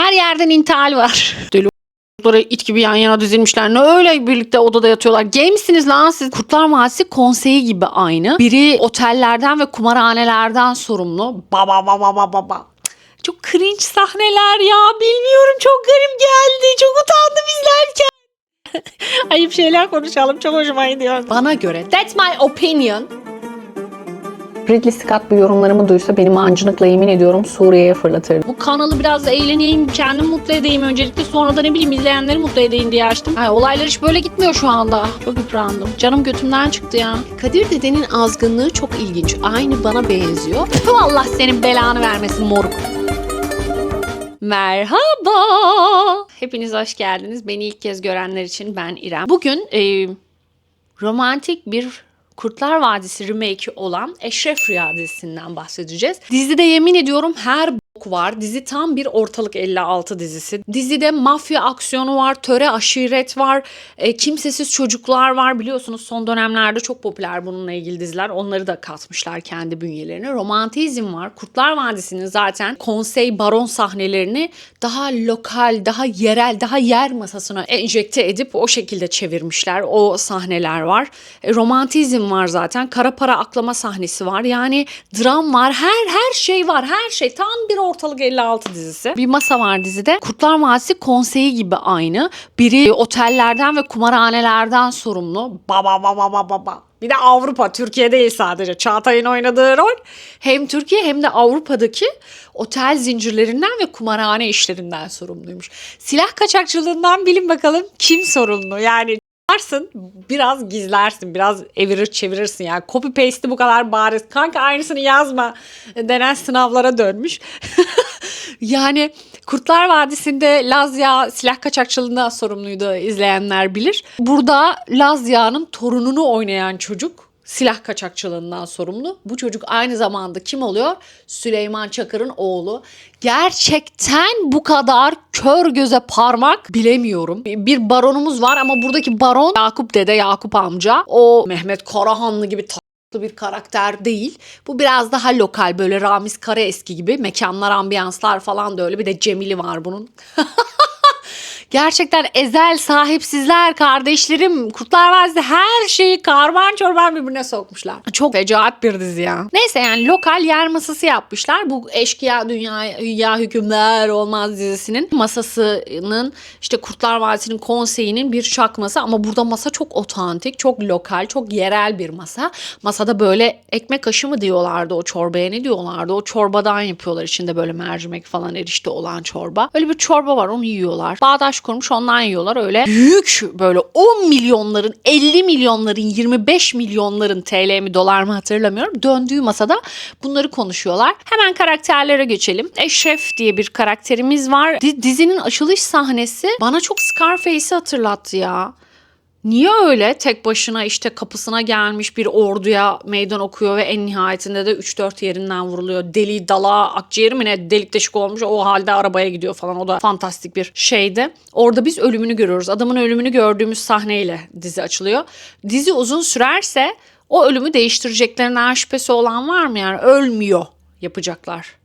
Her yerden intihal var. Deli Kurtlara it gibi yan yana dizilmişler. Ne öyle birlikte odada yatıyorlar. Gay misiniz lan siz? Kurtlar Vadisi konseyi gibi aynı. Biri otellerden ve kumarhanelerden sorumlu. Baba baba baba baba. Çok cringe sahneler ya. Bilmiyorum çok garip geldi. Çok utandım izlerken. Ayıp şeyler konuşalım. Çok hoşuma gidiyor. Bana göre. That's my opinion. Ridley Scott bu yorumlarımı duysa benim mancınıkla yemin ediyorum Suriye'ye fırlatırdı. Bu kanalı biraz eğleneyim, kendimi mutlu edeyim öncelikle. Sonra da ne bileyim izleyenleri mutlu edeyim diye açtım. Ay, olaylar hiç böyle gitmiyor şu anda. Çok yıprandım. Canım götümden çıktı ya. Kadir dedenin azgınlığı çok ilginç. Aynı bana benziyor. Tüh, Allah senin belanı vermesin moruk. Merhaba. Hepiniz hoş geldiniz. Beni ilk kez görenler için ben İrem. Bugün e, romantik bir Kurtlar Vadisi remake olan Eşref Rüya dizisinden bahsedeceğiz. Dizide yemin ediyorum her var. Dizi tam bir ortalık 56 dizisi. Dizide mafya aksiyonu var, töre aşiret var, e, kimsesiz çocuklar var. Biliyorsunuz son dönemlerde çok popüler bununla ilgili diziler. Onları da katmışlar kendi bünyelerine. Romantizm var. Kurtlar Vadisi'nin zaten konsey baron sahnelerini daha lokal, daha yerel, daha yer masasına enjekte edip o şekilde çevirmişler. O sahneler var. E, romantizm var zaten. Kara para aklama sahnesi var. Yani dram var. Her her şey var. Her şey. Tam bir ortalık 56 dizisi. Bir masa var dizide. Kurtlar Vadisi konseyi gibi aynı. Biri otellerden ve kumarhanelerden sorumlu. Baba baba baba baba. Bir de Avrupa, Türkiye değil sadece. Çağatay'ın oynadığı rol hem Türkiye hem de Avrupa'daki otel zincirlerinden ve kumarhane işlerinden sorumluymuş. Silah kaçakçılığından bilin bakalım kim sorumlu? Yani varsın biraz gizlersin biraz evirir çevirirsin. Yani copy paste'i bu kadar bariz. Kanka aynısını yazma denen sınavlara dönmüş. Yani Kurtlar Vadisi'nde Lazya silah kaçakçılığından sorumluydu izleyenler bilir. Burada Lazya'nın torununu oynayan çocuk silah kaçakçılığından sorumlu. Bu çocuk aynı zamanda kim oluyor? Süleyman Çakır'ın oğlu. Gerçekten bu kadar kör göze parmak bilemiyorum. Bir baronumuz var ama buradaki baron Yakup dede, Yakup amca. O Mehmet Karahanlı gibi bir karakter değil. Bu biraz daha lokal böyle Ramiz Karaeski gibi mekanlar, ambiyanslar falan da öyle. Bir de Cemil'i var bunun. Gerçekten ezel sahipsizler kardeşlerim Kurtlar Vadisi her şeyi karman çorban birbirine sokmuşlar. Çok fecaat bir dizi ya. Neyse yani lokal yer masası yapmışlar. Bu eşkıya dünya hükümler olmaz dizisinin masasının işte Kurtlar Vadisi'nin konseyinin bir çakması ama burada masa çok otantik, çok lokal, çok yerel bir masa. Masada böyle ekmek aşı mı diyorlardı o çorbaya ne diyorlardı? O çorbadan yapıyorlar içinde böyle mercimek falan erişte olan çorba. Öyle bir çorba var onu yiyorlar. Bağdaş kurmuş ondan yiyorlar öyle. Büyük böyle 10 milyonların 50 milyonların 25 milyonların TL mi dolar mı hatırlamıyorum. Döndüğü masada bunları konuşuyorlar. Hemen karakterlere geçelim. Eşref diye bir karakterimiz var. Di- dizinin açılış sahnesi bana çok Scarface'i hatırlattı ya. Niye öyle tek başına işte kapısına gelmiş bir orduya meydan okuyor ve en nihayetinde de 3-4 yerinden vuruluyor. Deli dala akciğeri mi ne delik deşik olmuş o halde arabaya gidiyor falan o da fantastik bir şeydi. Orada biz ölümünü görüyoruz. Adamın ölümünü gördüğümüz sahneyle dizi açılıyor. Dizi uzun sürerse o ölümü değiştireceklerinden şüphesi olan var mı yani ölmüyor yapacaklar.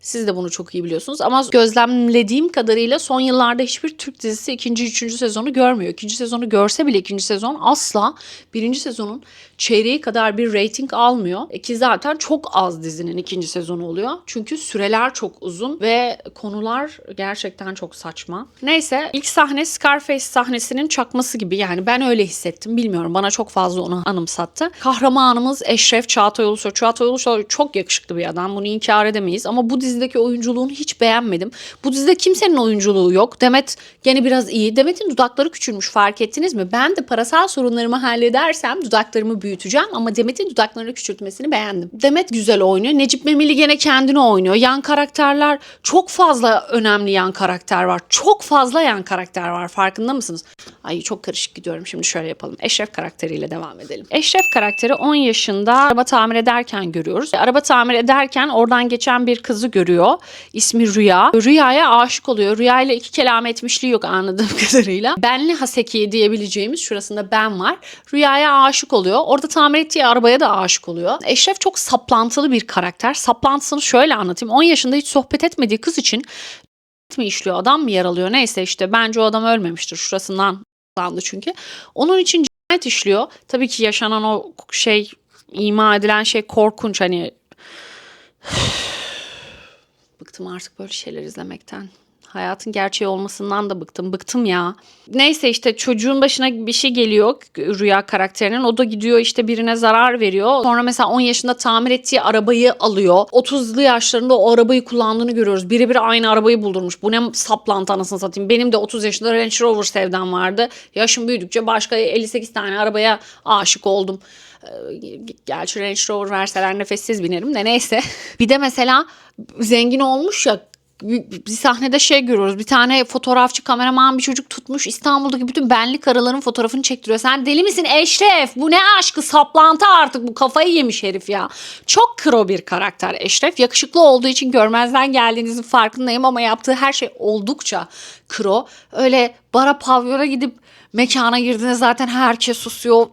Siz de bunu çok iyi biliyorsunuz ama gözlemlediğim kadarıyla son yıllarda hiçbir Türk dizisi ikinci, üçüncü sezonu görmüyor. İkinci sezonu görse bile ikinci sezon asla birinci sezonun çeyreği kadar bir rating almıyor. E ki zaten çok az dizinin ikinci sezonu oluyor. Çünkü süreler çok uzun ve konular gerçekten çok saçma. Neyse ilk sahne Scarface sahnesinin çakması gibi yani ben öyle hissettim bilmiyorum bana çok fazla onu anımsattı. Kahramanımız Eşref Çağatay Ulusoy. Çağatay Ulusoy çok yakışıklı bir adam bunu inkar edemeyiz ama bu dizideki oyunculuğunu hiç beğenmedim. Bu dizide kimsenin oyunculuğu yok. Demet gene biraz iyi. Demet'in dudakları küçülmüş fark ettiniz mi? Ben de parasal sorunlarımı halledersem dudaklarımı büyüteceğim ama Demet'in dudaklarını küçültmesini beğendim. Demet güzel oynuyor. Necip Memili gene kendini oynuyor. Yan karakterler çok fazla önemli yan karakter var. Çok fazla yan karakter var. Farkında mısınız? Ay çok karışık gidiyorum. Şimdi şöyle yapalım. Eşref karakteriyle devam edelim. Eşref karakteri 10 yaşında araba tamir ederken görüyoruz. Araba tamir ederken oradan geçen bir kızı görüyor. İsmi Rüya. Rüya'ya aşık oluyor. Rüya ile iki kelam etmişliği yok anladığım kadarıyla. Benli Haseki diyebileceğimiz şurasında ben var. Rüya'ya aşık oluyor. Orada tamir ettiği arabaya da aşık oluyor. Eşref çok saplantılı bir karakter. Saplantısını şöyle anlatayım. 10 yaşında hiç sohbet etmediği kız için mi işliyor adam mı yaralıyor neyse işte bence o adam ölmemiştir şurasından landı çünkü. Onun için cinayet işliyor. Tabii ki yaşanan o şey ima edilen şey korkunç hani bıktım artık böyle şeyler izlemekten. Hayatın gerçeği olmasından da bıktım. Bıktım ya. Neyse işte çocuğun başına bir şey geliyor rüya karakterinin. O da gidiyor işte birine zarar veriyor. Sonra mesela 10 yaşında tamir ettiği arabayı alıyor. 30'lu yaşlarında o arabayı kullandığını görüyoruz. Birebir aynı arabayı buldurmuş. Bu ne saplantı anasını satayım. Benim de 30 yaşında Range Rover sevdam vardı. Yaşım büyüdükçe başka 58 tane arabaya aşık oldum. Ee, Gerçi Range Rover verseler nefessiz binerim de neyse. bir de mesela zengin olmuş ya bir sahnede şey görüyoruz. Bir tane fotoğrafçı kameraman bir çocuk tutmuş İstanbul'daki bütün benli karıların fotoğrafını çektiriyor. Sen deli misin Eşref? Bu ne aşkı saplantı artık bu kafayı yemiş herif ya. Çok kro bir karakter Eşref. Yakışıklı olduğu için görmezden geldiğinizin farkındayım ama yaptığı her şey oldukça kro. Öyle bara pavyona gidip mekana girdiğinde zaten herkes susuyor.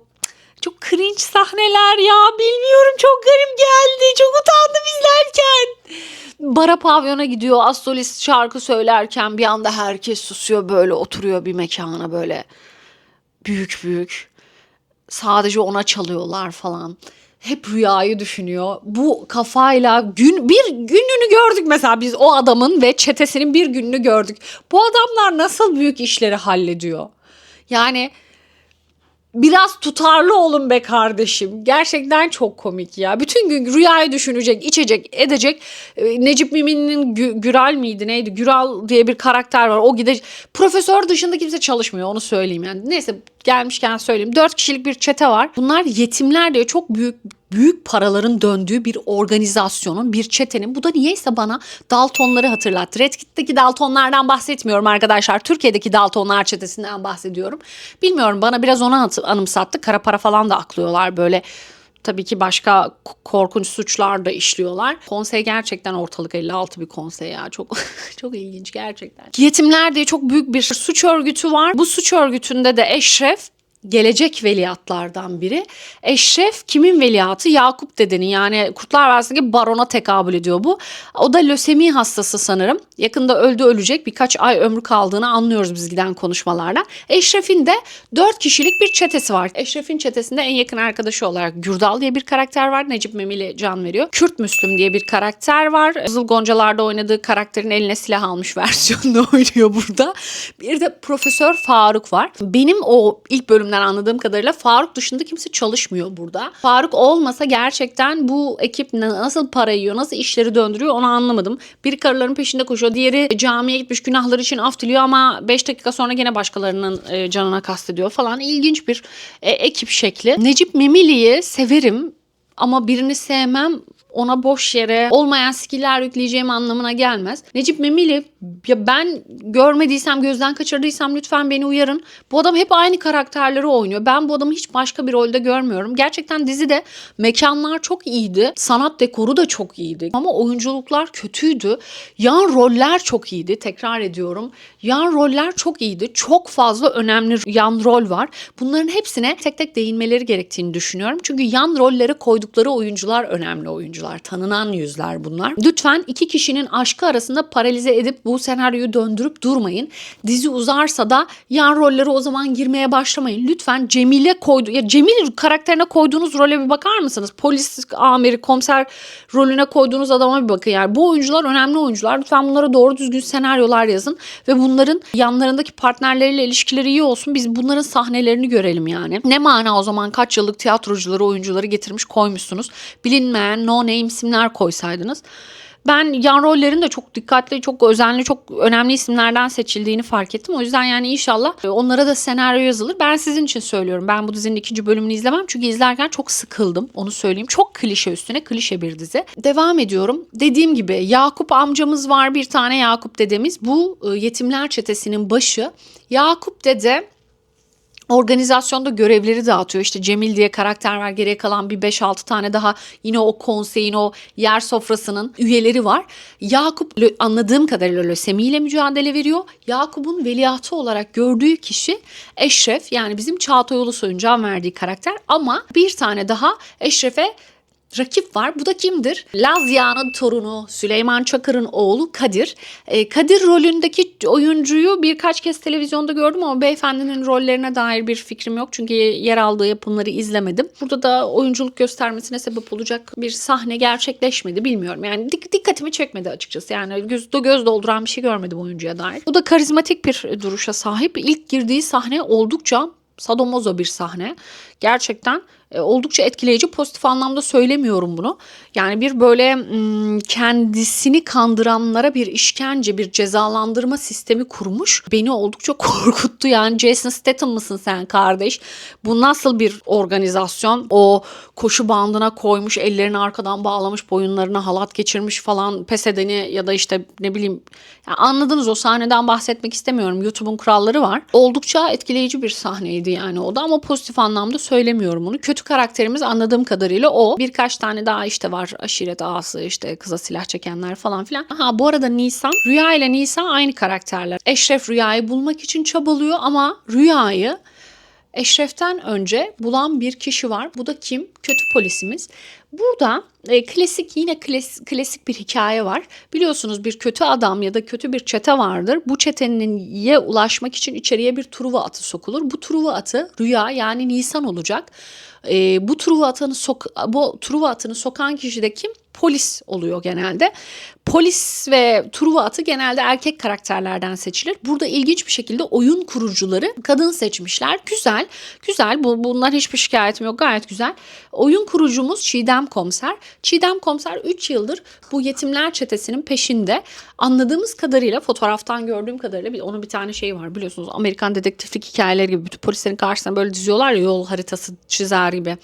Çok cringe sahneler ya. Bilmiyorum çok garip geldi. Çok utandım izlerken. Bara pavyona gidiyor. Astolis şarkı söylerken bir anda herkes susuyor böyle oturuyor bir mekana böyle. Büyük büyük. Sadece ona çalıyorlar falan. Hep rüyayı düşünüyor. Bu kafayla gün bir gününü gördük mesela biz o adamın ve çetesinin bir gününü gördük. Bu adamlar nasıl büyük işleri hallediyor? Yani Biraz tutarlı olun be kardeşim. Gerçekten çok komik ya. Bütün gün rüyayı düşünecek, içecek, edecek. Ee, Necip Mimi'nin Gü- Güral miydi neydi? Güral diye bir karakter var. O gidecek. Profesör dışında kimse çalışmıyor onu söyleyeyim yani. Neyse gelmişken söyleyeyim. Dört kişilik bir çete var. Bunlar yetimler diye çok büyük büyük paraların döndüğü bir organizasyonun, bir çetenin. Bu da niyeyse bana Daltonları hatırlattı. Red Kit'teki Daltonlardan bahsetmiyorum arkadaşlar. Türkiye'deki Daltonlar çetesinden bahsediyorum. Bilmiyorum bana biraz onu anımsattı. Kara para falan da aklıyorlar böyle. Tabii ki başka korkunç suçlar da işliyorlar. Konsey gerçekten ortalık 56 bir konsey ya. Çok çok ilginç gerçekten. Yetimler diye çok büyük bir suç örgütü var. Bu suç örgütünde de Eşref gelecek veliahtlardan biri. Eşref kimin veliahtı? Yakup dedenin yani Kurtlar Vadisi'ndeki barona tekabül ediyor bu. O da lösemi hastası sanırım. Yakında öldü ölecek birkaç ay ömrü kaldığını anlıyoruz biz giden konuşmalardan. Eşref'in de dört kişilik bir çetesi var. Eşref'in çetesinde en yakın arkadaşı olarak Gürdal diye bir karakter var. Necip Memili can veriyor. Kürt Müslüm diye bir karakter var. Kızıl Goncalar'da oynadığı karakterin eline silah almış versiyonda oynuyor burada. Bir de Profesör Faruk var. Benim o ilk bölümden anladığım kadarıyla Faruk dışında kimse çalışmıyor burada. Faruk olmasa gerçekten bu ekip na- nasıl para yiyor, nasıl işleri döndürüyor onu anlamadım. Biri karıların peşinde koşuyor, diğeri camiye gitmiş günahları için af diliyor ama 5 dakika sonra gene başkalarının e, canına kastediyor falan. İlginç bir e, ekip şekli. Necip Memili'yi severim ama birini sevmem ona boş yere olmayan skiller yükleyeceğim anlamına gelmez. Necip Memili ya ben görmediysem gözden kaçırdıysam lütfen beni uyarın. Bu adam hep aynı karakterleri oynuyor. Ben bu adamı hiç başka bir rolde görmüyorum. Gerçekten dizide mekanlar çok iyiydi. Sanat dekoru da çok iyiydi. Ama oyunculuklar kötüydü. Yan roller çok iyiydi. Tekrar ediyorum. Yan roller çok iyiydi. Çok fazla önemli yan rol var. Bunların hepsine tek tek değinmeleri gerektiğini düşünüyorum. Çünkü yan rollere koydukları oyuncular önemli oyuncular. Tanınan yüzler bunlar. Lütfen iki kişinin aşkı arasında paralize edip bu senaryoyu döndürüp durmayın. Dizi uzarsa da yan rollere o zaman girmeye başlamayın. Lütfen Cemile koydu ya Cemil karakterine koyduğunuz role bir bakar mısınız? Polis amiri, komiser rolüne koyduğunuz adama bir bakın. Yani bu oyuncular önemli oyuncular. Lütfen bunlara doğru düzgün senaryolar yazın ve bunların yanlarındaki partnerleriyle ilişkileri iyi olsun. Biz bunların sahnelerini görelim yani. Ne mana o zaman kaç yıllık tiyatrocuları, oyuncuları getirmiş koymuşsunuz. Bilinmeyen no name isimler koysaydınız. Ben yan rollerin de çok dikkatli, çok özenli, çok önemli isimlerden seçildiğini fark ettim. O yüzden yani inşallah e, onlara da senaryo yazılır. Ben sizin için söylüyorum. Ben bu dizinin ikinci bölümünü izlemem. Çünkü izlerken çok sıkıldım. Onu söyleyeyim. Çok klişe üstüne klişe bir dizi. Devam ediyorum. Dediğim gibi Yakup amcamız var. Bir tane Yakup dedemiz. Bu e, yetimler çetesinin başı. Yakup dede organizasyonda görevleri dağıtıyor. İşte Cemil diye karakter var. Geriye kalan bir 5-6 tane daha yine o konseyin o yer sofrasının üyeleri var. Yakup anladığım kadarıyla lösemiyle mücadele veriyor. Yakup'un veliahtı olarak gördüğü kişi Eşref yani bizim Çağatay Ulusoy'un can verdiği karakter ama bir tane daha Eşref'e rakip var. Bu da kimdir? Laz Yağ'ın torunu Süleyman Çakır'ın oğlu Kadir. Ee, Kadir rolündeki oyuncuyu birkaç kez televizyonda gördüm ama beyefendinin rollerine dair bir fikrim yok. Çünkü yer aldığı yapımları izlemedim. Burada da oyunculuk göstermesine sebep olacak bir sahne gerçekleşmedi bilmiyorum. Yani dik- dikkatimi çekmedi açıkçası. Yani göz, göz dolduran bir şey görmedim oyuncuya dair. Bu da karizmatik bir duruşa sahip. İlk girdiği sahne oldukça sadomozo bir sahne. Gerçekten e, oldukça etkileyici. Pozitif anlamda söylemiyorum bunu. Yani bir böyle kendisini kandıranlara bir işkence, bir cezalandırma sistemi kurmuş. Beni oldukça korkuttu. Yani Jason Statham mısın sen kardeş? Bu nasıl bir organizasyon? O koşu bandına koymuş, ellerini arkadan bağlamış, boyunlarına halat geçirmiş falan pes edeni ya da işte ne bileyim yani anladınız o sahneden bahsetmek istemiyorum. YouTube'un kuralları var. Oldukça etkileyici bir sahneydi yani o da ama pozitif anlamda söylemiyorum bunu. Kötü karakterimiz anladığım kadarıyla o. Birkaç tane daha işte var. Aşiret ağası işte kıza silah çekenler falan filan. Ha bu arada Nisan, Rüya ile Nisan aynı karakterler. Eşref Rüya'yı bulmak için çabalıyor ama Rüya'yı Eşref'ten önce bulan bir kişi var. Bu da kim? Kötü polisimiz. Burada e, klasik yine klas, klasik bir hikaye var. Biliyorsunuz bir kötü adam ya da kötü bir çete vardır. Bu çetenin ye ulaşmak için içeriye bir truva atı sokulur. Bu truva atı Rüya yani Nisan olacak. E, bu truva atını sok bu truva atını sokan kişi de kim? Polis oluyor genelde. Polis ve Truva atı genelde erkek karakterlerden seçilir. Burada ilginç bir şekilde oyun kurucuları kadın seçmişler. Güzel, güzel. Bu, bunlar hiçbir şikayetim yok. Gayet güzel. Oyun kurucumuz Çiğdem Komiser. Çiğdem Komiser 3 yıldır bu yetimler çetesinin peşinde. Anladığımız kadarıyla, fotoğraftan gördüğüm kadarıyla bir, onun bir tane şeyi var biliyorsunuz. Amerikan dedektiflik hikayeleri gibi bütün polislerin karşısına böyle diziyorlar ya yol haritası çizer gibi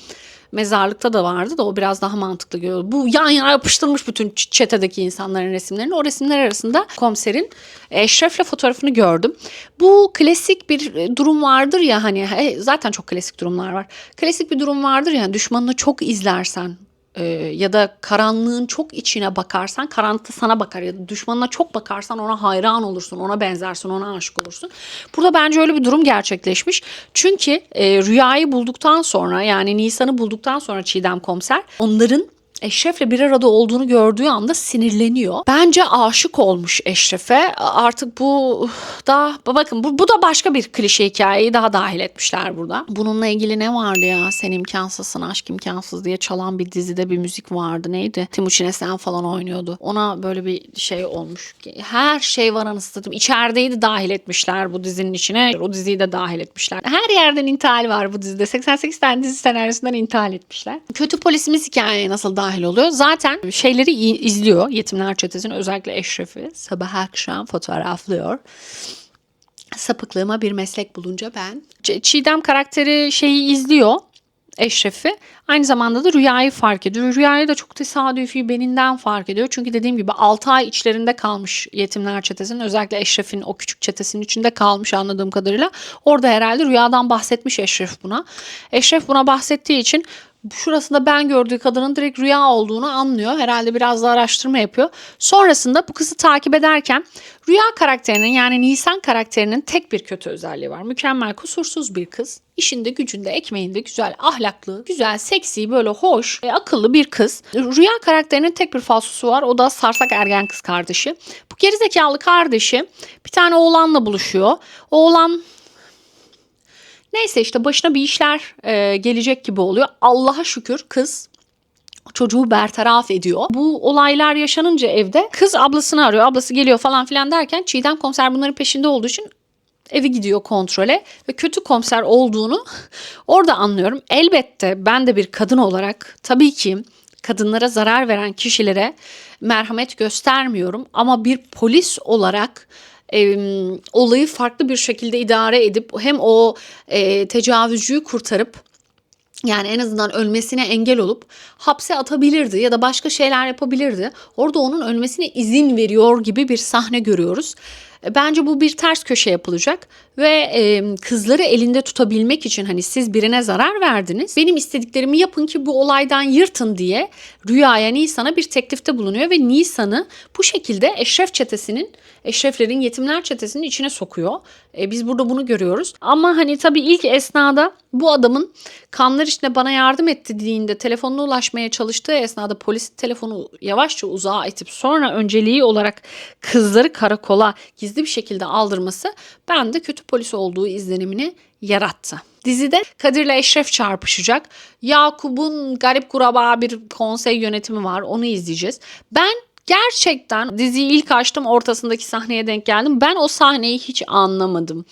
mezarlıkta da vardı da o biraz daha mantıklı görüyor. Bu yan yana yapıştırmış bütün çetedeki insanların resimlerini. O resimler arasında komiserin Eşref'le fotoğrafını gördüm. Bu klasik bir e, durum vardır ya hani zaten çok klasik durumlar var. Klasik bir durum vardır ya düşmanını çok izlersen e, ya da karanlığın çok içine bakarsan karanlıkta sana bakar ya da düşmanına çok bakarsan ona hayran olursun ona benzersin ona aşık olursun. Burada bence öyle bir durum gerçekleşmiş. Çünkü e, rüyayı bulduktan sonra yani Nisan'ı bulduktan sonra Çiğdem komiser onların Eşref'le bir arada olduğunu gördüğü anda sinirleniyor. Bence aşık olmuş Eşref'e. Artık bu da bakın bu, bu da başka bir klişe hikayeyi daha dahil etmişler burada. Bununla ilgili ne vardı ya? Sen imkansızsın aşk imkansız diye çalan bir dizide bir müzik vardı. Neydi? Timuçin Esen falan oynuyordu. Ona böyle bir şey olmuş. Her şey var anasını satayım. İçerideydi de dahil etmişler bu dizinin içine. O diziyi de dahil etmişler. Her yerden intihal var bu dizide. 88 tane dizi senaryosundan intihal etmişler. Kötü polisimiz hikayeye nasıl dahil oluyor? Zaten şeyleri izliyor. Yetimler Çetesi'nin özellikle Eşref'i sabah akşam fotoğraflıyor. Sapıklığıma bir meslek bulunca ben. Ç- Çiğdem karakteri şeyi izliyor. Eşref'i. Aynı zamanda da Rüya'yı fark ediyor. Rüya'yı da çok tesadüfi beninden fark ediyor. Çünkü dediğim gibi 6 ay içlerinde kalmış yetimler çetesinin. Özellikle Eşref'in o küçük çetesinin içinde kalmış anladığım kadarıyla. Orada herhalde Rüya'dan bahsetmiş Eşref buna. Eşref buna bahsettiği için şurasında ben gördüğü kadının direkt rüya olduğunu anlıyor. Herhalde biraz da araştırma yapıyor. Sonrasında bu kızı takip ederken rüya karakterinin yani Nisan karakterinin tek bir kötü özelliği var. Mükemmel, kusursuz bir kız. İşinde, gücünde, ekmeğinde güzel, ahlaklı, güzel, seksi, böyle hoş, ve akıllı bir kız. Rüya karakterinin tek bir falsosu var. O da sarsak ergen kız kardeşi. Bu gerizekalı kardeşi bir tane oğlanla buluşuyor. Oğlan Neyse işte başına bir işler e, gelecek gibi oluyor. Allah'a şükür kız çocuğu bertaraf ediyor. Bu olaylar yaşanınca evde kız ablasını arıyor. Ablası geliyor falan filan derken Çiğdem komiser bunların peşinde olduğu için evi gidiyor kontrole ve kötü komiser olduğunu orada anlıyorum. Elbette ben de bir kadın olarak tabii ki kadınlara zarar veren kişilere merhamet göstermiyorum ama bir polis olarak e, olayı farklı bir şekilde idare edip hem o e, tecavüzcüyü kurtarıp yani en azından ölmesine engel olup hapse atabilirdi ya da başka şeyler yapabilirdi. Orada onun ölmesine izin veriyor gibi bir sahne görüyoruz. E, Bence bu bir ters köşe yapılacak ve e, kızları elinde tutabilmek için hani siz birine zarar verdiniz. Benim istediklerimi yapın ki bu olaydan yırtın diye Rüya'ya Nisan'a bir teklifte bulunuyor ve Nisan'ı bu şekilde Eşref çetesinin, Eşreflerin yetimler çetesinin içine sokuyor. E, biz burada bunu görüyoruz. Ama hani tabii ilk esnada bu adamın kanlar içinde bana yardım etti dediğinde telefonuna ulaşmaya çalıştığı esnada polis telefonu yavaşça uzağa itip sonra önceliği olarak kızları karakola gizli bir şekilde aldırması bende kötü polis olduğu izlenimini yarattı. Dizide Kadir'le Eşref çarpışacak. Yakup'un garip kuraba bir konsey yönetimi var. Onu izleyeceğiz. Ben gerçekten diziyi ilk açtım ortasındaki sahneye denk geldim. Ben o sahneyi hiç anlamadım.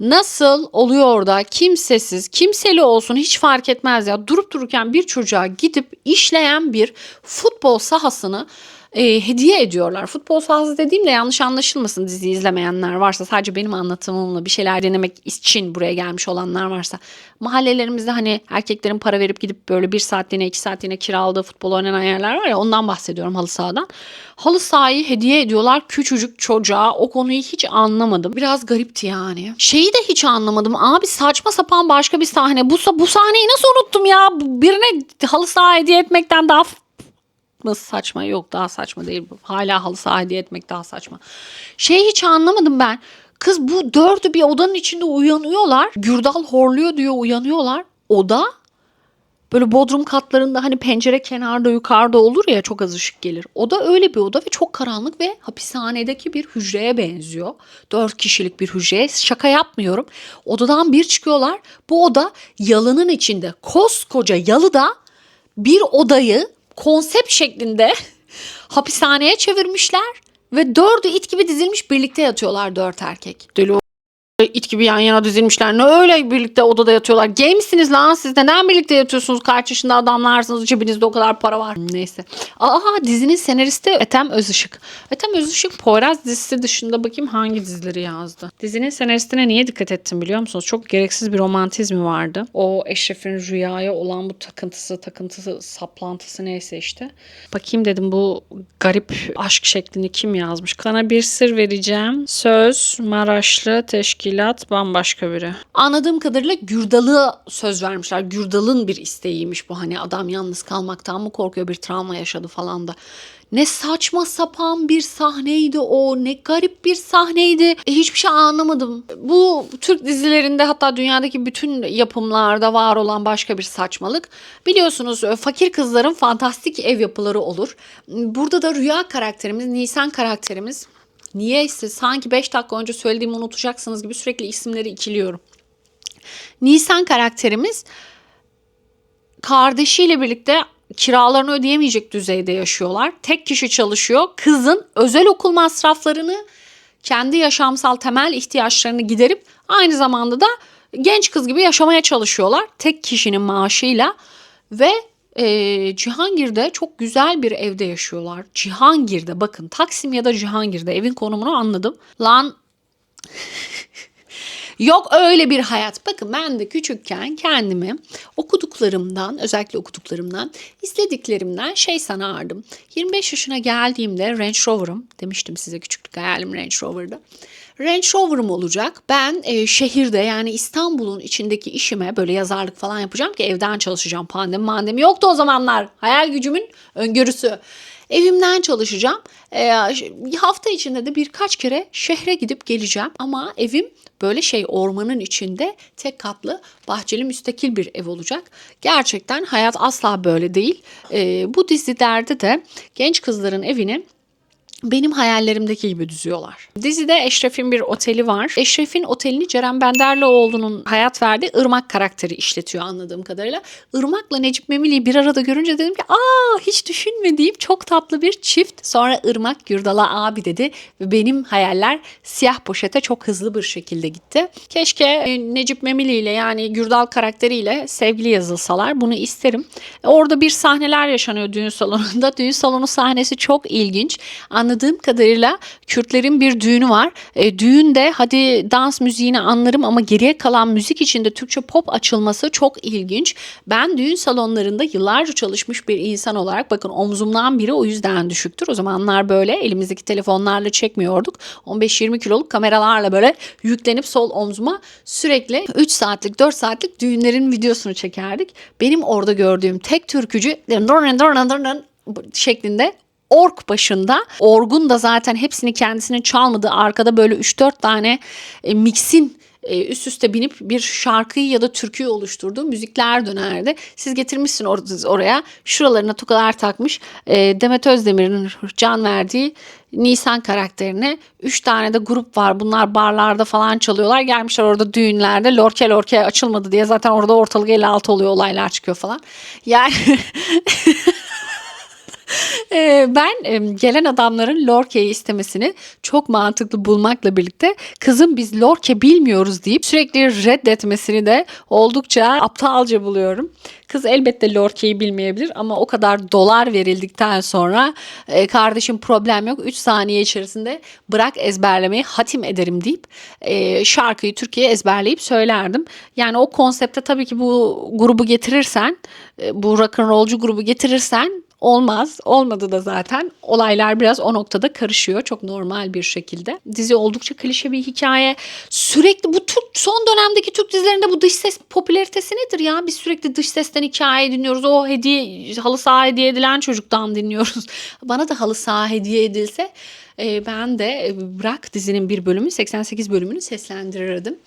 Nasıl oluyor da kimsesiz, kimseli olsun hiç fark etmez ya. Durup dururken bir çocuğa gidip işleyen bir futbol sahasını e, hediye ediyorlar. Futbol sahası dediğimde yanlış anlaşılmasın dizi izlemeyenler varsa sadece benim anlatımımla bir şeyler denemek için buraya gelmiş olanlar varsa mahallelerimizde hani erkeklerin para verip gidip böyle bir saatliğine iki saatliğine kiraladığı futbol oynanan yerler var ya ondan bahsediyorum halı sahadan. Halı sahayı hediye ediyorlar küçücük çocuğa o konuyu hiç anlamadım. Biraz garipti yani. Şeyi de hiç anlamadım abi saçma sapan başka bir sahne. Bu, bu sahneyi nasıl unuttum ya? Birine halı saha hediye etmekten daha Nasıl saçma yok daha saçma değil. Hala halı saha hediye etmek daha saçma. Şey hiç anlamadım ben. Kız bu dördü bir odanın içinde uyanıyorlar. Gürdal horluyor diyor uyanıyorlar. Oda böyle bodrum katlarında hani pencere kenarda yukarıda olur ya çok az ışık gelir. Oda öyle bir oda ve çok karanlık ve hapishanedeki bir hücreye benziyor. Dört kişilik bir hücreye şaka yapmıyorum. Odadan bir çıkıyorlar. Bu oda yalının içinde koskoca yalıda bir odayı konsept şeklinde hapishaneye çevirmişler ve dördü it gibi dizilmiş birlikte yatıyorlar dört erkek. Deli it gibi yan yana dizilmişler. Ne öyle birlikte odada yatıyorlar. Gay misiniz lan siz? Neden birlikte yatıyorsunuz? Kaç yaşında adamlarsınız? Cebinizde o kadar para var. Neyse. Aa dizinin senaristi Ethem Özışık. Ethem Özışık Poyraz dizisi dışında bakayım hangi dizileri yazdı. Dizinin senaristine niye dikkat ettim biliyor musunuz? Çok gereksiz bir romantizmi vardı. O Eşref'in rüyaya olan bu takıntısı, takıntısı, saplantısı neyse işte. Bakayım dedim bu garip aşk şeklini kim yazmış? Sana bir sır vereceğim. Söz, Maraşlı, teşkilat bambaşka biri. Anladığım kadarıyla Gürdal'ı söz vermişler. Gürdal'ın bir isteğiymiş bu. Hani adam yalnız kalmaktan mı korkuyor bir travma yaşadı falan da. Ne saçma sapan bir sahneydi o. Ne garip bir sahneydi. E, hiçbir şey anlamadım. Bu Türk dizilerinde hatta dünyadaki bütün yapımlarda var olan başka bir saçmalık. Biliyorsunuz e, fakir kızların fantastik ev yapıları olur. Burada da Rüya karakterimiz, Nisan karakterimiz Niyeyse sanki 5 dakika önce söylediğimi unutacaksınız gibi sürekli isimleri ikiliyorum. Nisan karakterimiz kardeşiyle birlikte kiralarını ödeyemeyecek düzeyde yaşıyorlar. Tek kişi çalışıyor. Kızın özel okul masraflarını kendi yaşamsal temel ihtiyaçlarını giderip aynı zamanda da genç kız gibi yaşamaya çalışıyorlar. Tek kişinin maaşıyla ve e, Cihangir'de çok güzel bir evde yaşıyorlar. Cihangir'de bakın Taksim ya da Cihangir'de evin konumunu anladım. Lan Yok öyle bir hayat. Bakın ben de küçükken kendimi okuduklarımdan, özellikle okuduklarımdan, izlediklerimden şey sanardım. 25 yaşına geldiğimde Range Rover'ım, demiştim size küçüklük hayalim Range Rover'dı. Range Rover'ım olacak. Ben e, şehirde yani İstanbul'un içindeki işime böyle yazarlık falan yapacağım ki evden çalışacağım. Pandemi mandemi yoktu o zamanlar. Hayal gücümün öngörüsü. Evimden çalışacağım. E, hafta içinde de birkaç kere şehre gidip geleceğim. Ama evim böyle şey ormanın içinde tek katlı bahçeli müstakil bir ev olacak. Gerçekten hayat asla böyle değil. E, bu dizilerde de genç kızların evini benim hayallerimdeki gibi düzüyorlar. Dizide Eşref'in bir oteli var. Eşref'in otelini Ceren Benderlioğlu'nun hayat verdiği Irmak karakteri işletiyor anladığım kadarıyla. Irmak'la Necip Memili'yi bir arada görünce dedim ki aa hiç düşünmediğim çok tatlı bir çift. Sonra Irmak Gürdal'a abi dedi ve benim hayaller siyah poşete çok hızlı bir şekilde gitti. Keşke e, Necip Memili ile yani Gürdal karakteriyle sevgili yazılsalar bunu isterim. Orada bir sahneler yaşanıyor düğün salonunda. Düğün salonu sahnesi çok ilginç. Anladığım kadarıyla Kürtlerin bir düğünü var. E, düğünde hadi dans müziğini anlarım ama geriye kalan müzik içinde Türkçe pop açılması çok ilginç. Ben düğün salonlarında yıllarca çalışmış bir insan olarak bakın omzumdan biri o yüzden düşüktür. O zamanlar böyle elimizdeki telefonlarla çekmiyorduk. 15-20 kiloluk kameralarla böyle yüklenip sol omzuma sürekli 3 saatlik 4 saatlik düğünlerin videosunu çekerdik. Benim orada gördüğüm tek türkücü şeklinde ork başında. Orgun da zaten hepsini kendisinin çalmadığı arkada böyle 3-4 tane e, mixin e, üst üste binip bir şarkıyı ya da türküyü oluşturduğu müzikler dönerdi. Siz getirmişsin or- oraya şuralarına tokalar takmış e, Demet Özdemir'in can verdiği Nisan karakterine. Üç tane de grup var. Bunlar barlarda falan çalıyorlar. Gelmişler orada düğünlerde lorke lorke açılmadı diye zaten orada ortalık 56 oluyor olaylar çıkıyor falan. Yani ben e, gelen adamların Lorke'yi istemesini çok mantıklı bulmakla birlikte kızım biz Lorke bilmiyoruz deyip sürekli reddetmesini de oldukça aptalca buluyorum. Kız elbette Lorke'yi bilmeyebilir ama o kadar dolar verildikten sonra e, kardeşim problem yok 3 saniye içerisinde bırak ezberlemeyi hatim ederim deyip e, şarkıyı Türkiye'ye ezberleyip söylerdim. Yani o konsepte tabii ki bu grubu getirirsen e, bu rock'n'rollcu grubu getirirsen olmaz. Olmadı da zaten. Olaylar biraz o noktada karışıyor. Çok normal bir şekilde. Dizi oldukça klişe bir hikaye. Sürekli bu Türk son dönemdeki Türk dizilerinde bu dış ses popülaritesi nedir ya? Biz sürekli dış sesten hikaye dinliyoruz. O hediye halı saha hediye edilen çocuktan dinliyoruz. Bana da halı saha hediye edilse e, ben de e, bırak dizinin bir bölümü 88 bölümünü seslendirirdim.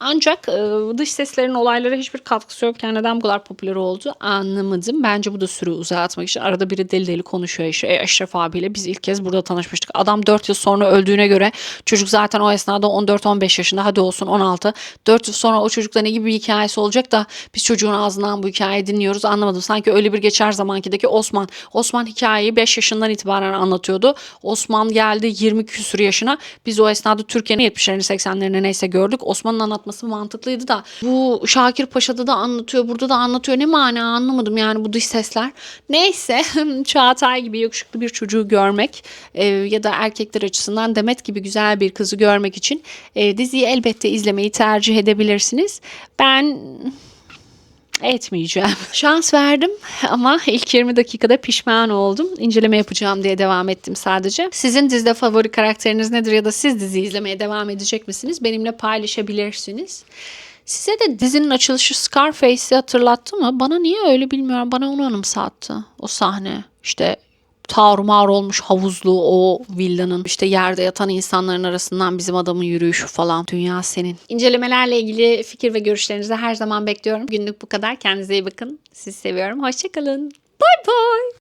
Ancak e, dış seslerin olaylara hiçbir katkısı yokken neden bu kadar popüler oldu anlamadım. Bence bu da sürü uzatmak için. Arada biri deli deli konuşuyor işte. E, Eşref abiyle biz ilk kez burada tanışmıştık. Adam 4 yıl sonra öldüğüne göre çocuk zaten o esnada 14-15 yaşında hadi olsun 16. 4 yıl sonra o çocukta ne gibi bir hikayesi olacak da biz çocuğun ağzından bu hikayeyi dinliyoruz anlamadım. Sanki öyle bir geçer zamankideki Osman. Osman hikayeyi 5 yaşından itibaren anlatıyordu. Osman geldi 20 küsur yaşına. Biz o esnada Türkiye'nin 70'lerini 80'lerini neyse gördük. Osman'ın anlatması mantıklıydı da bu Şakir Paşa'da da anlatıyor burada da anlatıyor. Ne mana anlamadım yani bu dış sesler. Neyse Çağatay gibi yakışıklı bir çocuğu görmek e, ya da erkekler açısından Demet gibi güzel bir kızı görmek için e, diziyi elbette izlemeyi tercih edebilirsiniz. Ben etmeyeceğim. Şans verdim ama ilk 20 dakikada pişman oldum. İnceleme yapacağım diye devam ettim sadece. Sizin dizide favori karakteriniz nedir ya da siz dizi izlemeye devam edecek misiniz? Benimle paylaşabilirsiniz. Size de dizinin açılışı Scarface'i hatırlattı mı? Bana niye öyle bilmiyorum. Bana onu anımsattı. O sahne. İşte tarumar olmuş havuzlu o villanın işte yerde yatan insanların arasından bizim adamın yürüyüşü falan. Dünya senin. İncelemelerle ilgili fikir ve görüşlerinizi her zaman bekliyorum. Günlük bu kadar. Kendinize iyi bakın. Sizi seviyorum. Hoşçakalın. Bye bye.